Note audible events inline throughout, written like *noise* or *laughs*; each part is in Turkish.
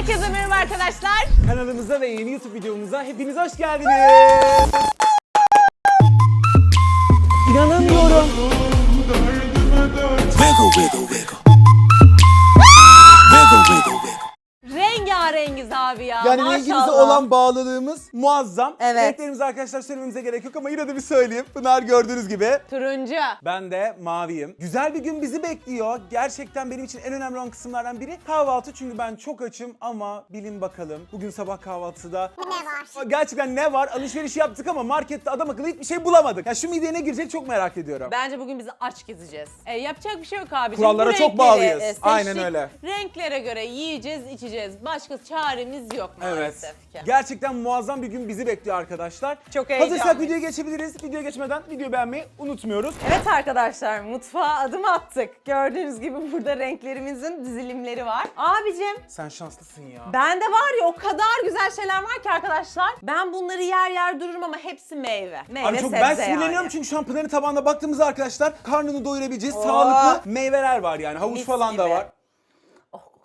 Herkese merhaba arkadaşlar. Kanalımıza ve yeni YouTube videomuza hepiniz hoş geldiniz. İnanamıyorum. Wiggle, wiggle, wiggle. Rengarengiz abi ya. Yani maşallah. rengimize olan bağlılığımız muazzam. Evet. Renklerimizi arkadaşlar söylememize gerek yok ama yine de bir söyleyeyim. Pınar gördüğünüz gibi. Turuncu. Ben de maviyim. Güzel bir gün bizi bekliyor. Gerçekten benim için en önemli olan kısımlardan biri kahvaltı. Çünkü ben çok açım ama bilin bakalım. Bugün sabah kahvaltıda Ne var? gerçekten ne var? Alışveriş yaptık ama markette adam akıllı hiçbir şey bulamadık. Ya şu mideye ne girecek çok merak ediyorum. Bence bugün bizi aç gezeceğiz. E, yapacak bir şey yok abicim. Kurallara Bu çok renkleri, bağlıyız. e, seçtik. Aynen öyle. Renklere göre yiyeceğiz, içeceğiz. Başka çaremiz yok maalesef ki. Gerçekten muazzam bir gün bizi bekliyor arkadaşlar. Çok Hazırsak heyecanlıyım. videoya geçebiliriz. Videoya geçmeden videoyu beğenmeyi unutmuyoruz. Evet arkadaşlar mutfağa adım attık. Gördüğünüz gibi burada renklerimizin dizilimleri var. Abicim Sen şanslısın ya. bende var ya o kadar güzel şeyler var ki arkadaşlar. Ben bunları yer yer dururum ama hepsi meyve. Meyve Abi çok sebze ben sinirleniyorum yani. çünkü şu an Pınar'ın tabağında baktığımızda arkadaşlar karnını doyurabileceğiz Oh. sağlıklı meyveler var yani. Havuç Mis falan da gibi. var.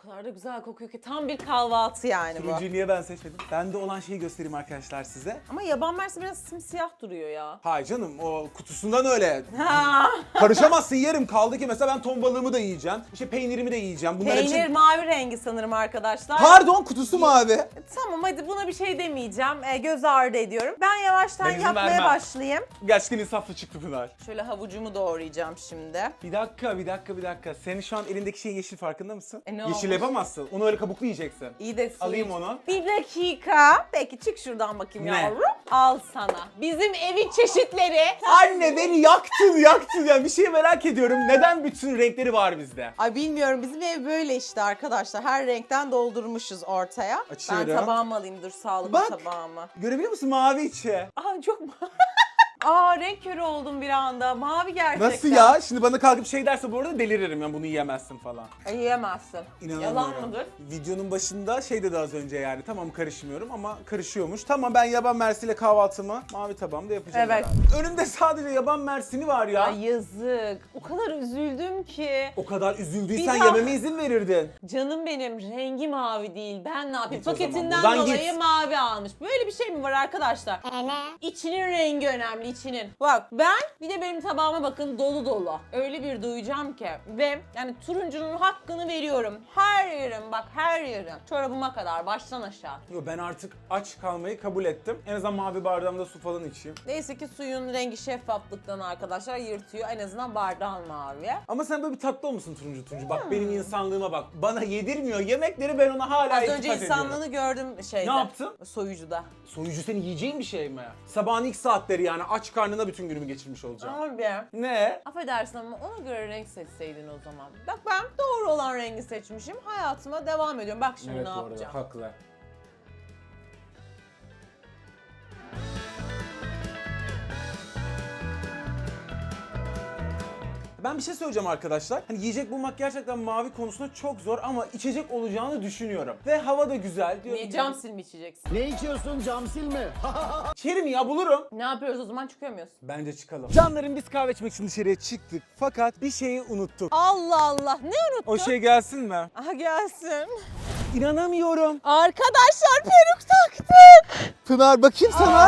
Kadar da güzel kokuyor ki tam bir kahvaltı yani bu. Turuncuyu niye ben seçmedim? Bende olan şeyi göstereyim arkadaşlar size. Ama yaban mersini biraz simsiyah duruyor ya. Hayır canım o kutusundan öyle. Ha. Karışamazsın yerim kaldı ki mesela ben ton balığımı da yiyeceğim. İşte peynirimi de yiyeceğim. Bunlar Peynir için... mavi rengi sanırım arkadaşlar. Pardon kutusu mavi. Tamam hadi buna bir şey demeyeceğim. E, göz ardı ediyorum. Ben yavaştan Ben izin yapmaya vermem. başlayayım. Gerçekten insaflı çıktı Pınar. Şöyle havucumu doğrayacağım şimdi. Bir dakika, bir dakika, bir dakika. Senin şu an elindeki şey yeşil farkında mısın? E, ne yeşil olmuş? Yapamazsın. Onu öyle kabuklu yiyeceksin. İyi de suyu- Alayım onu. Bir dakika. Peki çık şuradan bakayım Ne? yavrum. Al sana. Bizim evin çeşitleri. Anne beni yaktın, yaktın ya. Bir şey merak ediyorum. Neden bütün renkleri var bizde? Ay bilmiyorum bizim ev böyle işte arkadaşlar. Her renkten doldurmuşuz ortaya. Açıyorum. Ben tabağımı alayım dur sağlıklı Bak. tabağımı. Görebiliyor musun mavi içi? Aa çok *laughs* Aa renk körü oldum bir anda. Mavi gerçekten. Nasıl ya? Şimdi bana kalkıp şey derse bu arada deliririm ya bunu yiyemezsin falan. Ay, yiyemezsin. İnanamıyorum. Yalan mıdır? Videonun başında şey dedi az önce yani tamam karışmıyorum ama karışıyormuş. Tamam ben yaban mersiyle kahvaltımı mavi tabağımda yapacağım. Evet. herhalde. Önümde sadece yaban mersini var ya. Ay yazık. O kadar üzüldüm ki. O kadar üzüldüysen daha- yememe izin verirdin. Canım benim rengi mavi değil. Ben ne yapayım? Git o zaman, Paketinden buradan dolayı git. mavi almış. Böyle bir şey mi var arkadaşlar? E ne? İçinin rengi önemli içinin. Bak ben bir de benim tabağıma bakın dolu dolu. Öyle bir duyacağım ki. Ve yani turuncunun hakkını veriyorum. Her yerim bak her yerim. Çorabıma kadar baştan aşağı. Yo ben artık aç kalmayı kabul ettim. En azından mavi bardağımda su falan içeyim. Neyse ki suyun rengi şeffaflıktan arkadaşlar yırtıyor. En azından bardağın mavi. Ama sen böyle bir tatlı olmuşsun turuncu turuncu. Bak benim insanlığıma bak. Bana yedirmiyor yemekleri ben ona hala Az iltifat önce ediyorum. insanlığını gördüm şeyde. Ne yaptın? Soyucuda. Soyucu senin yiyeceğin bir şey mi? Sabahın ilk saatleri yani aç karnına bütün günümü geçirmiş olacağım. Abi. Ne? Affedersin ama ona göre renk seçseydin o zaman. Bak ben doğru olan rengi seçmişim. Hayatıma devam ediyorum. Bak şimdi ne yapacağım. haklı. Ben bir şey söyleyeceğim arkadaşlar. Hani yiyecek bulmak gerçekten mavi konusunda çok zor ama içecek olacağını düşünüyorum. Ve hava da güzel. Diyorum Niye cam silmi içeceksin? Ne içiyorsun cam silme? *laughs* İçerim ya bulurum. Ne yapıyoruz o zaman çıkıyor muyuz? Bence çıkalım. Canlarım biz kahve içmek için dışarıya çıktık. Fakat bir şeyi unuttuk. Allah Allah ne unuttun? O şey gelsin mi? Aha gelsin. İnanamıyorum. Arkadaşlar peruk taktık. Pınar bakayım sana.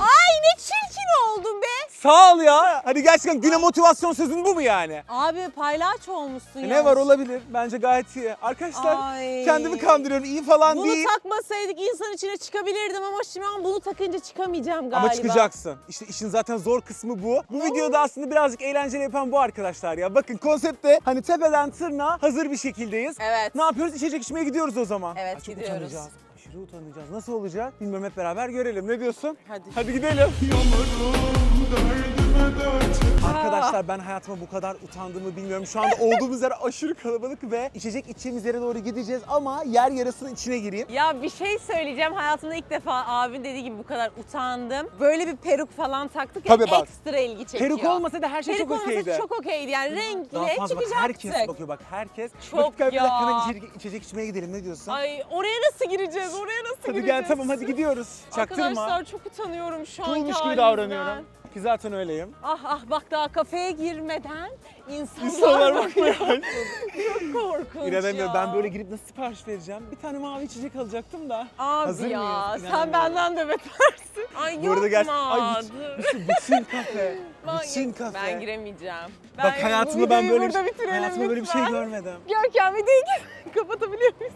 Ay ne çirkin oldun be. Sağ ol ya. Hadi gerçekten güne motivasyon sözün bu mu yani? Abi paylaç olmuşsun ya. E, Ne var olabilir? Bence gayet iyi. Arkadaşlar Ay. kendimi kandırıyorum. iyi falan Bunu değil. takmasaydık insan içine çıkabilirdim ama şimdi ben bunu takınca çıkamayacağım galiba. Ama çıkacaksın. İşte işin zaten zor kısmı bu. Bu videoda aslında birazcık eğlenceli yapan bu arkadaşlar ya. Bakın konsepte hani tepeden tırnağa hazır bir şekildeyiz. Evet. Ne yapıyoruz? İçecek içmeye gidiyoruz o zaman. Evet, Ay, çok gidiyoruz. utanacağız. Aşırı utanacağız. Nasıl olacak? Bilmiyorum hep beraber görelim. Ne diyorsun? Hadi. Hadi gidelim. Arkadaşlar ben hayatıma bu kadar utandığımı bilmiyorum. Şu anda olduğumuz yer aşırı kalabalık ve içecek içeceğimiz yere doğru gideceğiz ama yer yarısının içine gireyim. Ya bir şey söyleyeceğim. Hayatımda ilk defa abin dediği gibi bu kadar utandım. Böyle bir peruk falan taktık ya Tabii bak. ekstra ilgi çekiyor. Peruk olmasa da her şey Peruk çok okeydi. olmasa çok okeydi yani renkli Daha fazla bak çıkacaktık. herkes bakıyor bak herkes. Çok Vakit kaybetmeden ya. hemen içecek, içecek içmeye gidelim ne diyorsun? Ay oraya nasıl gireceğiz? Oraya nasıl hadi gireceğiz? gel tamam hadi gidiyoruz. Çaktırma. Arkadaşlar çok utanıyorum şu an Coolmuş gibi davranıyorum. Ki zaten öyleyim. Ah ah bak daha kafeye girmeden insanlar, İnsanlar bakıyor. Çok *laughs* korkunç İnanamıyorum. ya. Ben böyle girip nasıl sipariş vereceğim? Bir tane mavi içecek alacaktım da. Abi Hazır ya mıyız? sen benden de betersin. Ay Bu arada gerçekten... yapma. Ay bütün, bütün, bütün kafe. Ben- bütün kafe. *laughs* Ben giremeyeceğim. Ben Bak bu hayatımda ben videoyu böyle bir, burada bitirelim hayatımda böyle bir şey lütfen. görmedim. Görkem videoyu *laughs* kapatabiliyor muyuz?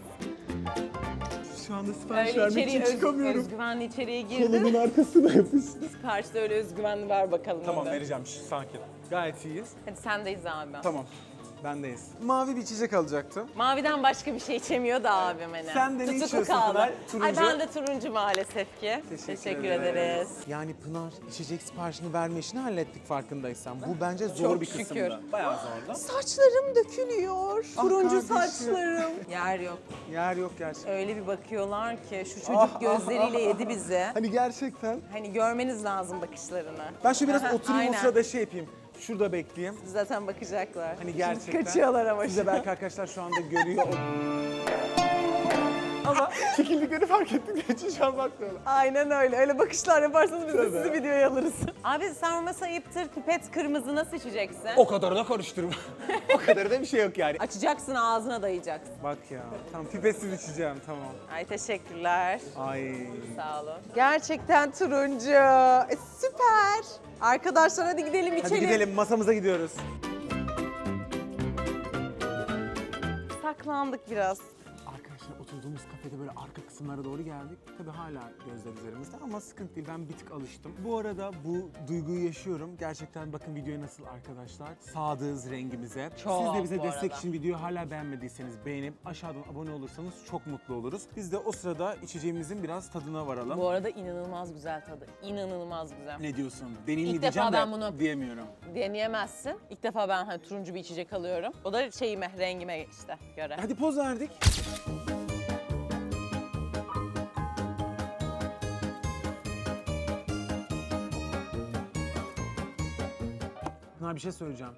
Şu anda sipariş Öyle vermek içeriye için öz, çıkamıyorum. özgüvenli içeriye girdin. Kolumun arkasına yapıştı. Siparişte öyle özgüvenli ver bakalım. Tamam hadi. vereceğim sakin. Gayet iyiyiz. Hadi sendeyiz abi. Tamam. Bendeyiz. Mavi bir içecek alacaktım. Maviden başka bir şey içemiyor da abim hani. Sen de ne Tutuklu içiyorsun kaldı. Pınar? Ay Turuncu. ben de turuncu maalesef ki. Teşekkür, ederiz. Yani Pınar içecek siparişini verme işini hallettik farkındaysan. Bu bence zor Çok bir şükür. kısımda. Bayağı zordu. *gasps* Saçlarım dökülüyor. Ah Turuncu kardeşim. saçlarım. *laughs* Yer yok. Yer yok gerçekten. Öyle bir bakıyorlar ki şu çocuk Ah, ah, gözleriyle ah, yedi bizi. Hani gerçekten. Hani görmeniz lazım bakışlarını. Ben şöyle biraz Aha, oturayım o aynen. sırada şey yapayım. Şurada bekleyeyim. Zaten bakacaklar. Hani gerçekten. Kaçıyorlar ama Siz de belki arkadaşlar şu anda görüyor. *laughs* Ama *laughs* çekildiklerini fark ettikleri için şu an bakmıyorlar. Aynen öyle. Öyle bakışlar yaparsanız biz de Tabii. sizi videoya alırız. *laughs* Abi sarması ayıptır. Pipet kırmızı nasıl içeceksin? O kadar da karıştırma. o kadar da bir şey yok yani. Açacaksın ağzına dayayacaksın. Bak ya. Tamam pipetsiz içeceğim tamam. Ay teşekkürler. Ay. Sağ olun. Gerçekten turuncu. E, süper. Arkadaşlar hadi gidelim içelim. Hadi gidelim masamıza gidiyoruz. Saklandık biraz. Oturduğumuz kafede böyle arka kısımlara doğru geldik. Tabii hala gözler üzerimizde ama sıkıntı değil. Ben bir tık alıştım. Bu arada bu duyguyu yaşıyorum. Gerçekten bakın videoya nasıl arkadaşlar. Sadığız rengimize. Çok Siz de bize bu destek arada. için videoyu hala beğenmediyseniz beğenip aşağıdan abone olursanız çok mutlu oluruz. Biz de o sırada içeceğimizin biraz tadına varalım. Bu arada inanılmaz güzel tadı. İnanılmaz güzel. Ne diyorsun? Deneyimli İlk diyeceğim defa de ben bunu- diyemiyorum. Deneyemezsin. İlk defa ben hani turuncu bir içecek alıyorum. O da şeyime, rengime işte göre. Hadi poz verdik. Pınar bir şey söyleyeceğim.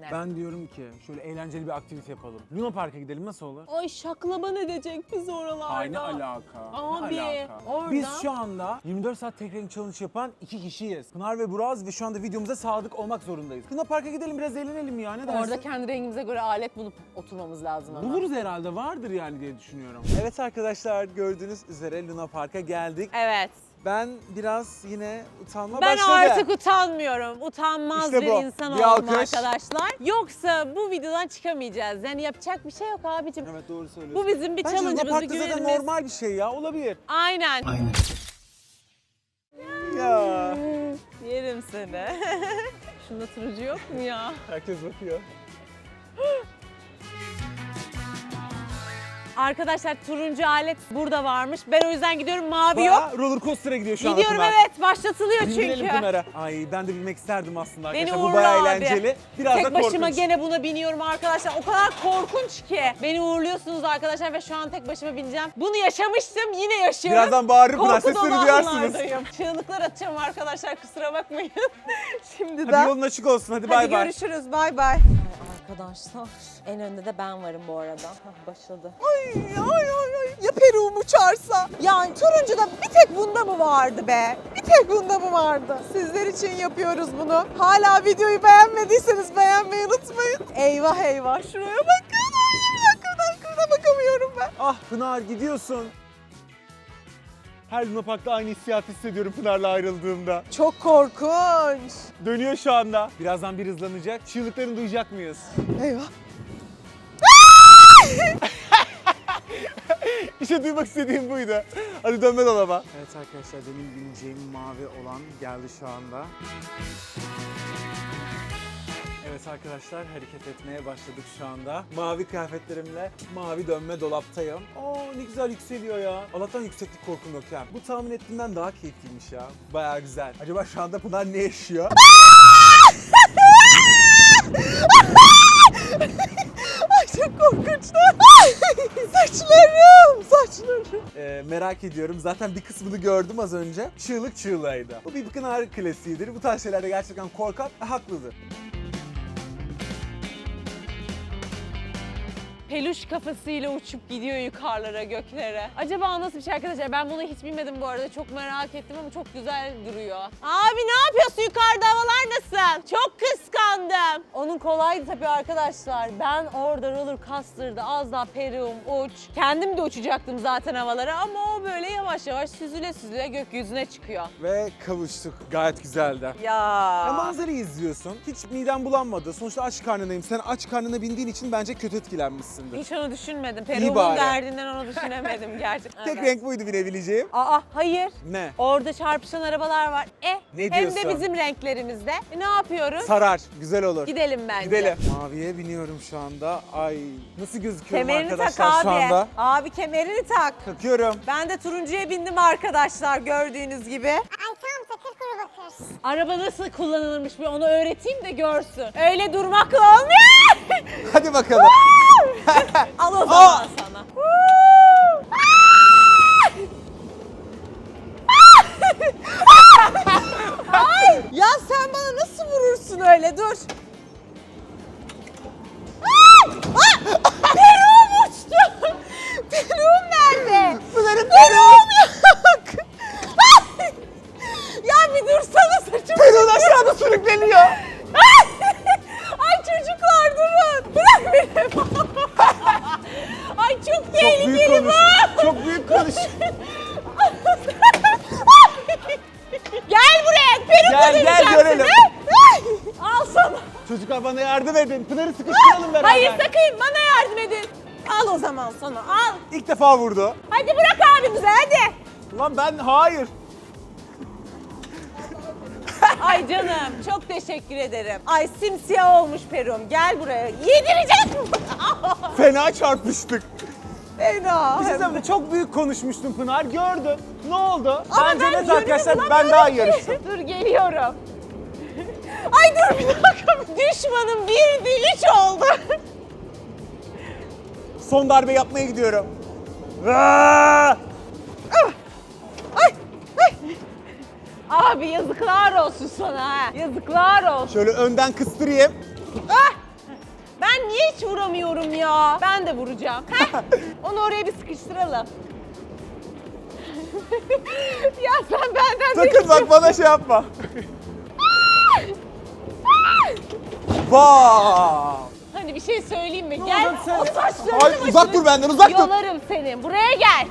Ne? Ben diyorum ki şöyle eğlenceli bir aktivite yapalım. Luna Park'a gidelim nasıl olur? Ay şaklaban edecek biz oralarda. Ay ne alaka? Abi, ne alaka? orada- Biz şu anda 24 saat tek renk challenge yapan iki kişiyiz. Pınar ve Buraz ve şu anda videomuza sadık olmak zorundayız. Luna Park'a gidelim biraz eğlenelim ya ne dersin? Orada kendi rengimize göre alet bulup oturmamız lazım ama. Buluruz herhalde vardır yani diye düşünüyorum. Evet arkadaşlar gördüğünüz üzere Luna Park'a geldik. Evet. Ben biraz yine utanma Ben başladı. artık utanmıyorum. Utanmaz İşte bir bu. insan Bir oldum alkış. arkadaşlar. Yoksa bu videodan çıkamayacağız. Yani yapacak bir şey yok abicim. Evet doğru söylüyorsun. Bu bizim bir Bence challenge'ımız, bir Park'ta zaten güvenimiz. normal bir şey ya olabilir. Aynen. Ya. Yerim seni. *laughs* Şunda turuncu yok mu ya? Herkes bakıyor. *laughs* Arkadaşlar turuncu alet burada varmış. Ben o yüzden gidiyorum. Mavi yok. Roller coaster'a gidiyor şu anda Gidiyorum Pınar. evet. Başlatılıyor Bindirelim çünkü. Pınar'a. Ay ben de bilmek isterdim aslında Beni arkadaşlar. Bu uğurla bayağı abi. eğlenceli. Biraz Tek da başıma korkunç. gene buna biniyorum arkadaşlar. O kadar korkunç ki. Beni uğurluyorsunuz arkadaşlar ve şu an tek başıma bineceğim. Bunu yaşamıştım. Yine yaşıyorum. Birazdan bağırırım Pınar Korku sesleri duyarsınız. anlardayım. Çığlıklar atacağım arkadaşlar kusura bakmayın. *laughs* Şimdiden. Hadi yolun açık olsun hadi, Hadi bay bay. görüşürüz bay bay. Arkadaşlar en önde de ben varım bu arada. Hah, başladı. Ay ay ay ay. Ya peruğum uçarsa? Yani turuncuda bir tek bunda mı vardı be? Bir tek bunda mı vardı? Sizler için yapıyoruz bunu. Hala videoyu beğenmediyseniz beğenmeyi unutmayın. Eyvah eyvah şuraya bakın. Ay dakika bir dakika bakamıyorum ben. Ah Pınar gidiyorsun. Her Luna Park'ta aynı hissiyatı hissediyorum Pınar'la ayrıldığımda. Çok korkunç. Dönüyor şu anda. Birazdan bir hızlanacak. Çığlıklarını duyacak mıyız? Eyvah. *laughs* İşte duymak istediğim buydu. Hadi dönme dolaba. Evet arkadaşlar benim bineceğim mavi olan geldi şu anda. Evet arkadaşlar hareket etmeye başladık şu anda. Mavi kıyafetlerimle mavi dönme dolaptayım. Oo ne güzel yükseliyor ya. Allah'tan yükseklik korkum yok ya. Bu tahmin ettiğimden daha keyifliymiş ya. Bayağı güzel. Acaba şu anda Pınar ne yaşıyor? Ay çok korkunçtu. *laughs* saçlarım, saçlarım. Ee, merak ediyorum. Zaten bir kısmını gördüm az önce. Çığlık çığlığıydı. Bu bir Pınar klasiğidir. Bu tarz şeylerde gerçekten korkar ve haklıdır. Peluş kafasıyla uçup gidiyor yukarılara, göklere. Acaba nasıl bir şey arkadaşlar? Ben bunu hiç bilmedim bu arada. Çok merak ettim ama çok güzel duruyor. Abi ne yapıyorsun yukarıda? Havalar nasıl? Çok kıskandım. Onun kolaydı tabii arkadaşlar. Ben orada roller coaster'da az daha perium uç. Kendim de uçacaktım zaten havalara ama o böyle yavaş yavaş süzüle süzüle gökyüzüne çıkıyor. Ve kavuştuk. Gayet güzeldi. Ya. Ya manzarayı izliyorsun. Hiç miden bulanmadı. Sonuçta aç karnındayım. Sen aç karnına bindiğin için bence kötü etkilenmişsindir. Hiç onu düşünmedim. Bari. derdinden onu düşünemedim *laughs* gerçekten. Tek renk buydu binebileceğim. Aa hayır. Ne? Orada çarpışan arabalar var. E Ne hem diyorsun? de bizim renklerimizde. E, ne yapıyoruz? Sarar. Güzel olur. Gidelim bence. Gidelim. Maviye biniyorum şu anda. Ay nasıl gözüküyorum Kemerini tak arkadaşlar abi. şu anda? Abi kemerini tak. Takıyorum. Ben de turuncuya bindim arkadaşlar gördüğünüz gibi. Ay tamam takır kuru bakıyoruz. Araba nasıl kullanılırmış bir onu öğreteyim de görsün. Öyle durmakla olmuyor. Hadi bakalım. Çocuklar bana yardım edin. Pınar'ı sıkıştıralım beraber. Hayır sakın bana yardım edin. Al o zaman sana al. İlk defa vurdu. Hadi bırak abimize hadi. Lan ben hayır. Ay canım çok teşekkür ederim. Ay simsiyah olmuş perum. Gel buraya. Yedireceğim. *laughs* Fena çarpıştık. Fena. Bir şey söyleyeyim mi? Çok büyük konuşmuştun Pınar. Gördün. Ne oldu? Ama Bence ben net arkadaşlar ben daha ki. yarıştım. *laughs* Dur geliyorum. Ay dur bir dakika. Düşmanım bir değil üç oldu. Son darbe yapmaya gidiyorum. Aa! Abi yazıklar olsun sana ha. Yazıklar olsun. Şöyle önden kıstırayım. Ah! Ben niye hiç vuramıyorum ya? Ben de vuracağım. Heh. *laughs* Onu oraya bir sıkıştıralım. *laughs* ya sen benden Sakın bak bana şey yapma. Vaa! Hani bir şey söyleyeyim mi? Gel o saçlarını Ay, başını uzak dur benden, uzak dur. Yolarım seni. Buraya gel.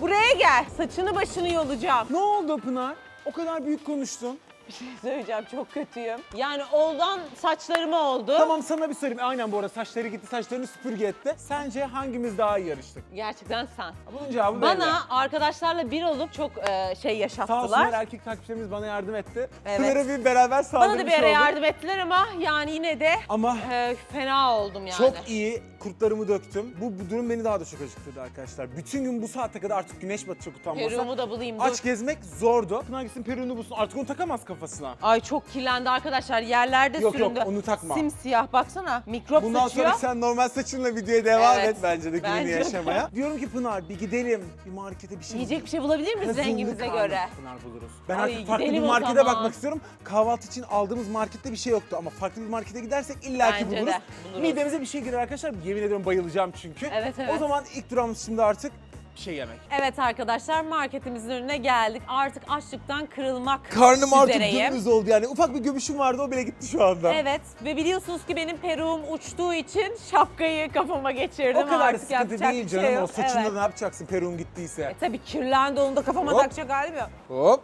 Buraya gel. Saçını başını yolacağım. Ne oldu Pınar? O kadar büyük konuştun. Bir şey söyleyeceğim çok kötüyüm. Yani oldan saçlarıma oldu. Tamam sana bir söyleyeyim. Aynen bu arada saçları gitti, saçlarını süpürge etti. Sence hangimiz daha iyi yarıştık? Gerçekten sen. Bunun cevabı belli. Bana arkadaşlarla bir olup çok e, şey Sağ yaşattılar. olsunlar erkek takipçilerimiz bana yardım etti. Evet. Pınar'a bir beraber saldırmış Bana da bir ara olduk. yardım ettiler ama yani yine de Ama e, fena oldum yani. çok iyi kurtlarımı döktüm. Bu, bu durum beni daha da çok acıktırdı arkadaşlar. Bütün gün bu saate kadar artık güneş batacak utanmasa. Peruğumu da bulayım dur. Aç gezmek zordu. Pınar gitsin peruğunu bulsun. Artık onu takamaz kafasına. Ay çok kirlendi arkadaşlar yerlerde Yok, yok, süründü. onu takma. Simsiyah baksana mikrop Bundan saçıyor. sonra sen normal saçınla videoya devam Evet, et bence de gününü bence de. yaşamaya. Diyorum ki Pınar bir gidelim. Bir markete bir şey Yiyecek bir şey bulabilir miyiz rengimize göre? Pınar buluruz. Ben Ay, artık farklı bir gidelim o markete zaman. bakmak istiyorum. Kahvaltı için aldığımız markette bir şey yoktu ama farklı bir markete gidersek illaki Bence de buluruz. buluruz. Midemize bir şey girer arkadaşlar. Yemin ediyorum bayılacağım çünkü. Evet, evet. O zaman ilk durağımız şimdi artık bir şey yemek. Evet arkadaşlar marketimizin önüne geldik. Artık açlıktan kırılmak Karnım artık üzereyim. dümdüz oldu yani. Ufak bir göbüşüm vardı o bile gitti şu anda. Evet ve biliyorsunuz ki benim peruğum uçtuğu için şapkayı kafama geçirdim. O kadar Artık sıkıntı yapacak değil bir canım şey o yok. saçında Evet. ne yapacaksın peruğun gittiyse. E tabii kirlendi onu da kafama Hop. takacak halim yok. Hop.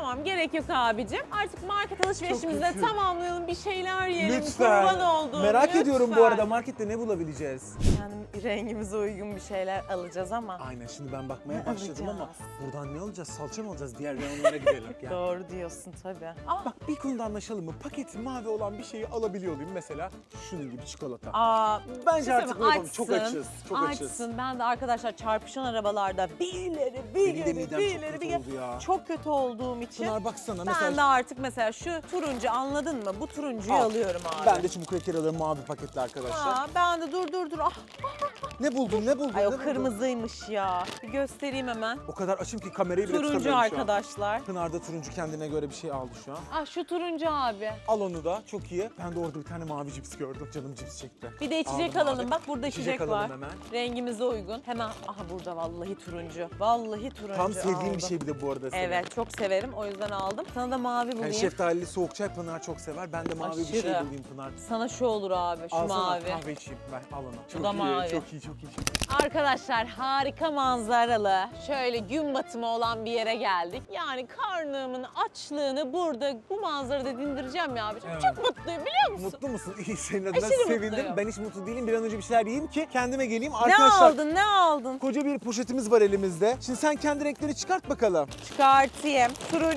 Tamam gerek yok abicim. Artık market alışverişimizi de tamamlayalım. Bir şeyler yiyelim. Lütfen. Kurban oldum. Merak lütfen. ediyorum bu arada markette ne bulabileceğiz? Yani rengimize uygun bir şeyler alacağız ama. Aynen şimdi ben bakmaya başladım ama buradan ne alacağız? Salça mı alacağız? Diğer reyonlara gidelim. *laughs* Yani. Doğru diyorsun tabii. Aa, Bak bir konuda anlaşalım mı? Paketi mavi olan bir şeyi alabiliyor muyum? Mesela şunun gibi çikolata. Aa, Bence şey artık yapalım. Çok açız, çok açız. Açsın. Ben de arkadaşlar çarpışan arabalarda bir ileri bir Benim de geri midem bir çok kötü bir geri. oldu ya. Çok kötü olduğum için Pınar baksana Ben mesela. de artık mesela şu turuncu anladın mı? Bu turuncuyu Al. alıyorum abi. Ben de çubuk kraker alıyorum mavi paketli arkadaşlar. Ha, ben de dur dur dur. Ah, Ne buldun ne buldun? ay ne o buldun? kırmızıymış ya. Bir göstereyim hemen. O kadar açım ki kamerayı bile Turuncu tutamıyorum şu an. arkadaşlar. Pınar da turuncu kendine göre bir şey aldı şu an. Ah şu turuncu abi. Al onu da çok iyi. Ben de orada bir tane mavi cips gördüm. Canım cips çekti. Bir de içecek Aldım alalım. abi. Bak burada İçecek içecek, var. hemen. Rengimize uygun. Hemen aha burada vallahi turuncu. Vallahi turuncu Tam sevdiğim aldım. bir şey bir de bu arada senin. Evet çok severim o yüzden aldım. Sana da mavi bulayım. Yani şeftalili soğuk çay Pınar çok sever. Ben de mavi bir şey Aşırı. bulayım Pınar. Sana şu olur abi şu Alsana mavi. kahve içeyim. Ver al onu. Çok da iyi, mavi. çok iyi, çok iyi. Çok iyi. Arkadaşlar harika manzaralı, şöyle gün batımı olan bir yere geldik. Yani karnımın açlığını burada bu manzarada dindireceğim ya abicim. Evet. Çok mutluyum biliyor musun? Mutlu musun? İyi senin adına Aşırı sevindim. mutluyum. Ben hiç mutlu değilim. Bir an önce bir şeyler yiyeyim ki kendime geleyim. Ne Arkadaşlar aldın ne aldın? koca bir poşetimiz var elimizde. Şimdi sen kendi renkleri çıkart bakalım. Çıkartayım. Turuncu,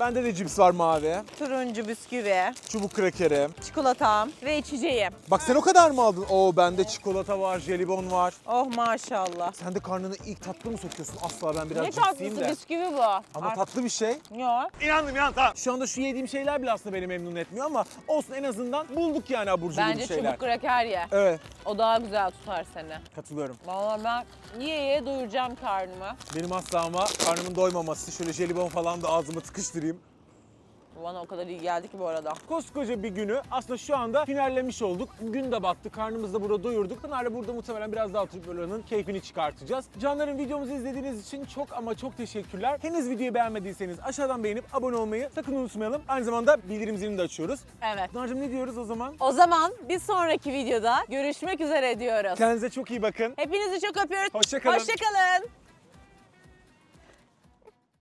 Bende de cips var mavi. turuncu bisküvi, Çubuk krakerim. çikolatam ve içeceğim. Bak sen o kadar mı aldın? Oo bende çikolata var, jelibon var. Oh maşallah. Sen de karnına ilk tatlı mı sokuyorsun? Asla ben biraz ne tatlısı de. bisküvi bu. Ama Ar- tatlı bir şey. Yok. İnandım ya tamam. Şu anda şu yediğim şeyler bile aslında beni memnun etmiyor ama olsun en azından bulduk yani abur cubur Bence bir şeyler. çubuk kraker ye. Evet O daha güzel tutar seni. katılıyorum. Vallahi ben yiye yiye doyuracağım karnımı. Benim asla ama karnımın doymaması. Şöyle jelibon falan da ağzıma tıkıştırayım. Bana o kadar iyi geldi ki bu arada. Koskoca bir günü aslında şu anda finallemiş olduk. Gün de battı, karnımızı da burada doyurduk. Pınar'la burada muhtemelen biraz daha oturup buranın keyfini çıkartacağız. Canlarım videomuzu izlediğiniz için çok ama çok teşekkürler. Henüz videoyu beğenmediyseniz aşağıdan beğenip abone olmayı sakın unutmayalım. Aynı zamanda bildirim zilini de açıyoruz. Evet. Pınar'cığım ne diyoruz o zaman? O zaman bir sonraki videoda görüşmek üzere diyoruz. Kendinize çok iyi bakın. Hepinizi çok öpüyoruz. Hoşça kalın. Hoşça kalın.